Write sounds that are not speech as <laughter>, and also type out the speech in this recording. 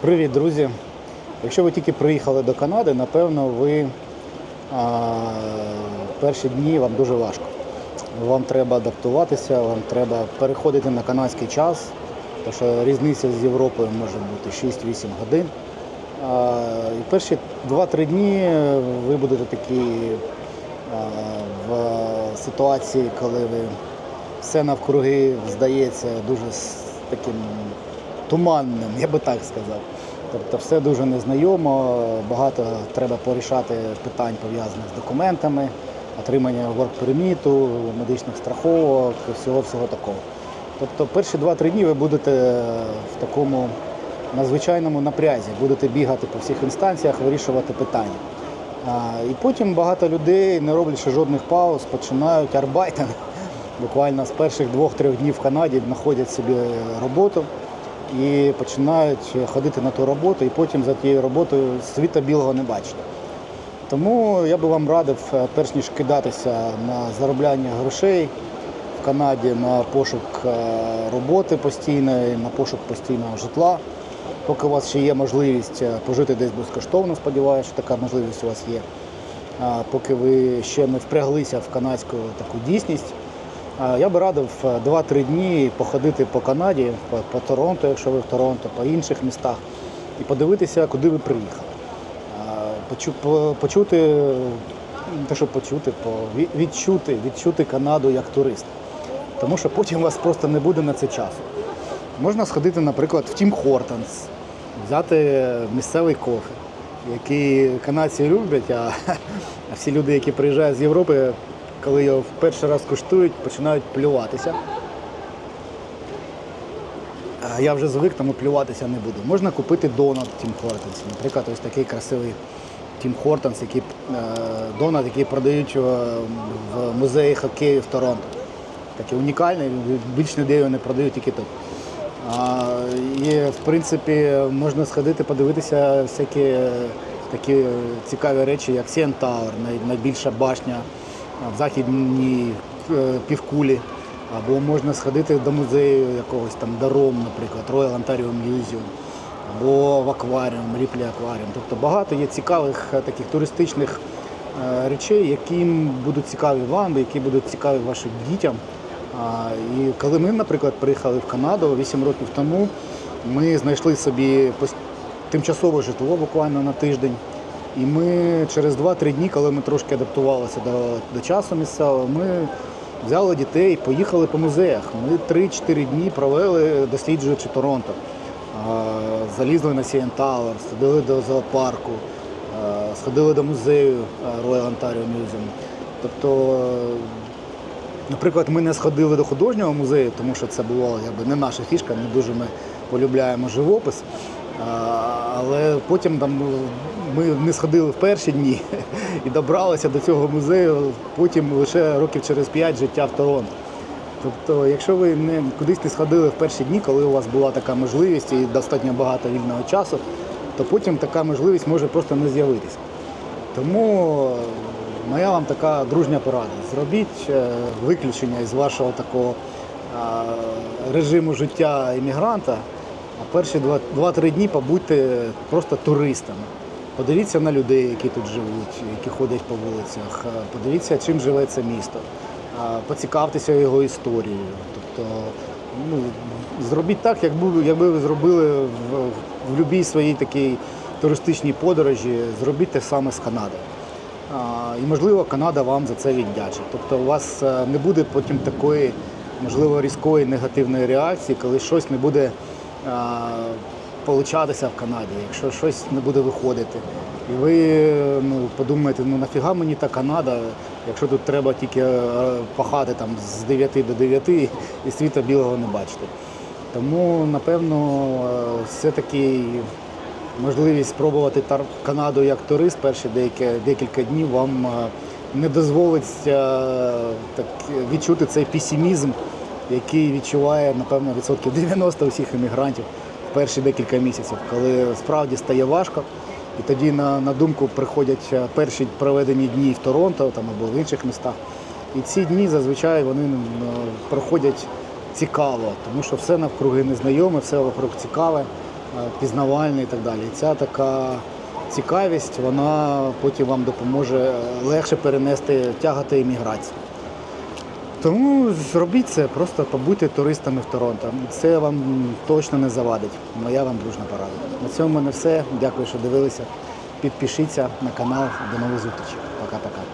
Привіт, друзі! Якщо ви тільки приїхали до Канади, напевно, ви а, перші дні вам дуже важко. Вам треба адаптуватися, вам треба переходити на канадський час, тому що різниця з Європою може бути 6-8 годин. А, і перші 2-3 дні ви будете такі а, в ситуації, коли ви все навкруги здається дуже таким туманним, я би так сказав. Тобто все дуже незнайомо, багато треба порішати питань пов'язаних з документами, отримання ворк-перміту, медичних страховок, всього-всього такого. Тобто перші 2-3 дні ви будете в такому надзвичайному напрязі, будете бігати по всіх інстанціях, вирішувати питання. І потім багато людей, не роблячи жодних пауз, починають арбайтинг. Буквально з перших двох-трьох днів в Канаді знаходять собі роботу і починають ходити на ту роботу, і потім за тією роботою світа білого не бачать. Тому я би вам радив, е, перш ніж кидатися на заробляння грошей в Канаді, на пошук е, роботи постійної, на пошук постійного житла. Поки у вас ще є можливість е, пожити десь безкоштовно, сподіваюся, що така можливість у вас є. Поки ви ще не впряглися в канадську таку дійсність, я би радив е, 2-3 дні походити по Канаді, по, по Торонто, якщо ви в Торонто, по інших містах, і подивитися, куди ви приїхали. Почу- по- почути, те, що почути, по, відчути, відчути Канаду як турист. Тому що потім у вас просто не буде на це часу. Можна сходити, наприклад, в Тім Хортонс, взяти місцевий кофе, який канадці люблять, а <laughs> всі люди, які приїжджають з Європи, коли його в перший раз куштують, починають плюватися. Я вже звик, тому плюватися не буду. Можна купити донат Тім Хортонс. Наприклад, ось такий красивий Тім Хортонс, який, е, донат, який продають е, в музеї хокею в Торонто. Такий унікальний, більш ніде його не продають тільки тут. А, і в принципі можна сходити, подивитися всякі е, такі цікаві речі, як Tower, най- найбільша башня в західній е, півкулі. Або можна сходити до музею якогось там Даром, наприклад, Royal Ontario Museum, або в акваріум, Ріплі акваріум. Тобто багато є цікавих е, таких туристичних е, речей, які будуть цікаві вам, які будуть цікаві вашим дітям. І коли ми, наприклад, приїхали в Канаду 8 років тому, ми знайшли собі тимчасове житло буквально на тиждень. І ми через 2-3 дні, коли ми трошки адаптувалися до, до часу місцевого, ми взяли дітей поїхали по музеях. Ми 3-4 дні провели, досліджуючи Торонто. Залізли на CN Tower, сходили до зоопарку, сходили до музею Royal Ontario Museum. Тобто Наприклад, ми не сходили до художнього музею, тому що це було якби, не наша фішка, не дуже ми полюбляємо живопис. Але потім там, ну, ми не сходили в перші дні і добралися до цього музею потім лише років через п'ять життя в Торонто. Тобто, якщо ви не кудись не сходили в перші дні, коли у вас була така можливість і достатньо багато вільного часу, то потім така можливість може просто не з'явитися. Тому моя вам така дружня порада. Зробіть е, виключення із вашого такого режиму життя іммігранта, а перші два- 2-3 дні побудьте просто туристами. Подивіться на людей, які тут живуть, які ходять по вулицях, е, подивіться, чим живе це місто, поцікавтеся його історією. Тобто, ну, зробіть так, якби, ви зробили в, в будь-якій своїй такій туристичній подорожі, зробіть те саме з Канадою. А, І можливо Канада вам за це віддячить. Тобто у вас е, не буде потім такої, можливо, різкої негативної реакції, коли щось не буде получатися в Канаді, якщо щось не буде виходити. І ви ну, подумаєте, ну нафіга мені та Канада, якщо тут треба тільки е, пахати там з 9 до 9 і світа білого не бачити. Тому, напевно, е, все-таки можливість спробувати Канаду як турист перші декілька днів вам е, не дозволить е, так, відчути цей песимізм, який відчуває, напевно, відсотків 90 усіх іммігрантів в перші декілька місяців, коли справді стає важко. І тоді на, на думку приходять е, перші проведені дні в Торонто там, або в інших містах. І ці дні зазвичай вони проходять цікаво, тому що все навкруги незнайоме, все вокруг цікаве. пізнавальний і так далі. І ця така цікавість, вона потім вам допоможе е, легше перенести, тягати імміграцію. Тому зробіть це, просто побудьте туристами в Торонто. Це вам точно не завадить. Моя вам дружна порада. На цьому в мене все. Дякую, що дивилися. Підпишіться на канал. До нових зустрічей. Пока-пока.